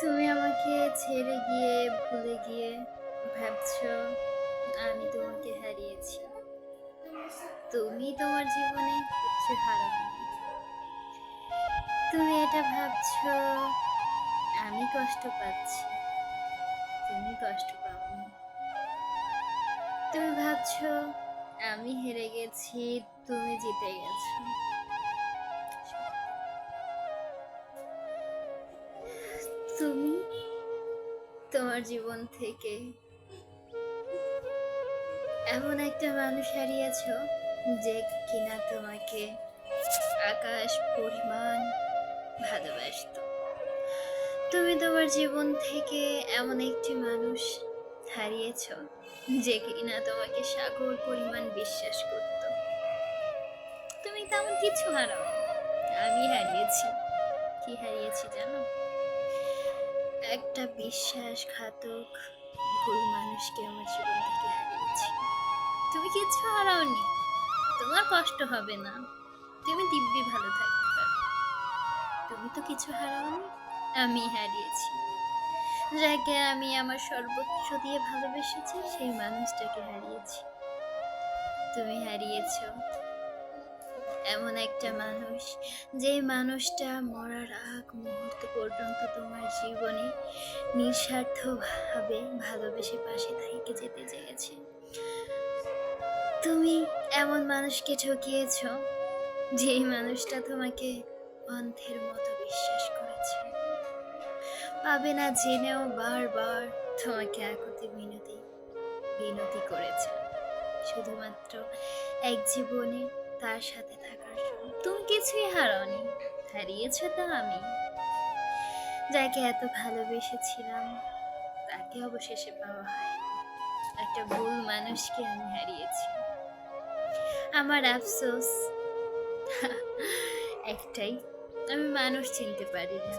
তুমি আমাকে ছেড়ে গিয়ে ভুলে গিয়ে ভাবছ, আমি তোমাকে হারিয়েছি। তুমি তোমার জীবনে কিছু হারাবে তুমি এটা ভাবছ, আমি কষ্ট পাচ্ছি। তুমি কষ্ট পাওনি। তুমি ভাবছ, আমি হেরে গেছি, তুমি জিতে গেছো। তুমি তোমার জীবন থেকে। এমন একটা মানুষ হারিয়েছ যে কিনা তোমাকে আকাশ পরিমাণ ভালোবাসত। তুমি তোমার জীবন থেকে এমন একটি মানুষ হারিয়েছ যে কিনা তোমাকে সাগর পরিমাণ বিশ্বাস করত। তুমি তেমন কিছু হারাও আমি হারিয়েছি। কি হারিয়েছি জানো? একটা বিশ্বাসঘাতক ভুল মানুষকে আমার জীবন থেকে হারিয়েছি। তুমি কিছু হারাওনি। তোমার কষ্ট হবে না। তুমি দিব্যি ভালো থাকতে পারো। তুমি তো কিছু হারাওনি আমি হারিয়েছি। যাকে আমি আমার সর্বোচ্চ দিয়ে ভালোবেসেছি, সেই মানুষটাকে হারিয়েছি। তুমি হারিয়েছো। এমন একটা মানুষ যে মানুষটা মরার আগ মুহূর্ত পর্যন্ত তোমার জীবনে নিঃস্বার্থভাবে ভালোবেসে পাশে থেকে যেতে চেয়েছে। তুমি এমন মানুষকে ঠকিয়েছ যে মানুষটা তোমাকে অন্ধের মতো বিশ্বাস করেছে। পাবে না জেনেও বারবার তোমাকে একতি বিনতি বিনতি করেছে। শুধুমাত্র এক জীবনে তার সাথে থাকার তুমি কিছুই হারাওনি। হারিয়েছ তো আমি। যাকে এত ভালোবেসেছিলাম, তাকে অবশেষে পাওয়া হয় একটা ভুল মানুষকে আমি হারিয়েছি। আমার আফসোস, একটাই, আমি মানুষ চিনতে পারি না।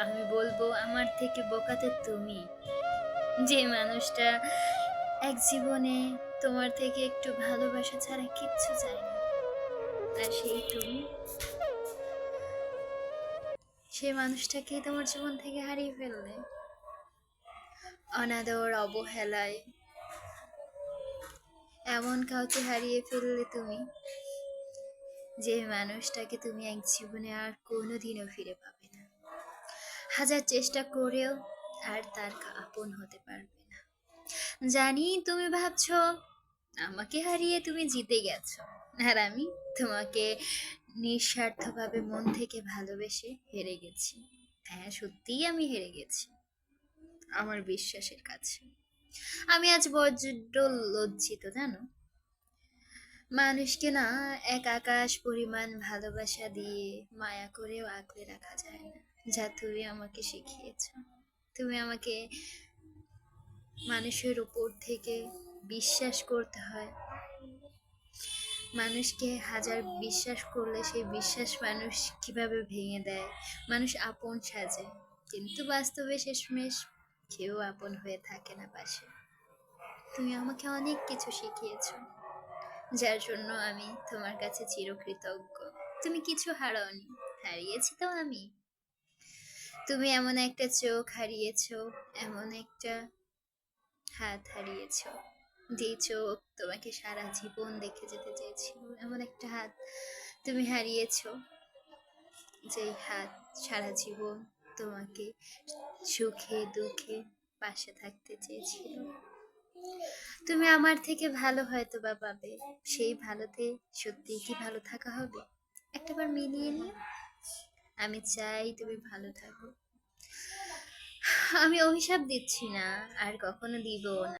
আমি বলব, আমার থেকে বোকাতে তুমি। যে মানুষটা এক জীবনে তোমার থেকে একটু ভালোবাসা ছাড়া কিচ্ছু চায় না। আর সেই তুমি? সেই মানুষটাকে তোমার জীবন থেকে হারিয়ে ফেললে? অনাদর, অবহেলায় এমন কাউকে হারিয়ে ফেললে তুমি? যে মানুষটাকে তুমি এক জীবনে আর কোনোদিনও ফিরে পাবে না। হাজার চেষ্টা করেও আর তার আপন হতে পারবে না। জানি তুমি ভাবছ, আমাকে হারিয়ে তুমি জিতে গেছো। আর আমি তোমাকে নিঃস্বার্থভাবে মন থেকে ভালোবেসে হেরে গেছি। হ্যাঁ সত্যিই আমি হেরে গেছি। আমার বিশ্বাসের কাছে। আমি আজ বড্ড লজ্জিত, জানো? মানুষকে না এক আকাশ পরিমাণ ভালোবাসা দিয়ে মায়া করেও আঁকড়ে রাখা যায় না। যা তুমি আমাকে শিখিয়েছ। তুমি আমাকে মানুষের উপর থেকে বিশ্বাস করতে হয়। মানুষকে হাজার বিশ্বাস করলে সেই বিশ্বাস মানুষ কীভাবে ভেঙে দেয়? মানুষ আপন সাজে। কিন্তু বাস্তবে শেষমেশ কেউ আপন হয়ে থাকে না পাশে। তুমি আমাকে অনেক কিছু শিখিয়েছো, যার জন্য আমি তোমার কাছে চিরকৃতজ্ঞ। তুমি কিছু হারাওনি, হারিয়েছি তো আমি। তুমি এমন একটা চোখ হারিয়েছ, এমন একটা হাত হারিয়েছো। যে চোখ তোমাকে সারা জীবন দেখে যেতে চেয়েছিল, এমন একটা হাত তুমি হারিয়েছো, যেই হাত সারা জীবন তোমাকে সুখে দুঃখে পাশে থাকতে চেয়েছিল। তুমি আমার থেকে ভালো হয়তো বা পাবে, সেই ভালোতে সত্যি কি ভালো থাকা হবে? একটাবার মিলিয়ে নিও। আমি চাই তুমি ভালো থাকো। আমি অভিশাপ দিচ্ছি না, আর কখনো দিব না।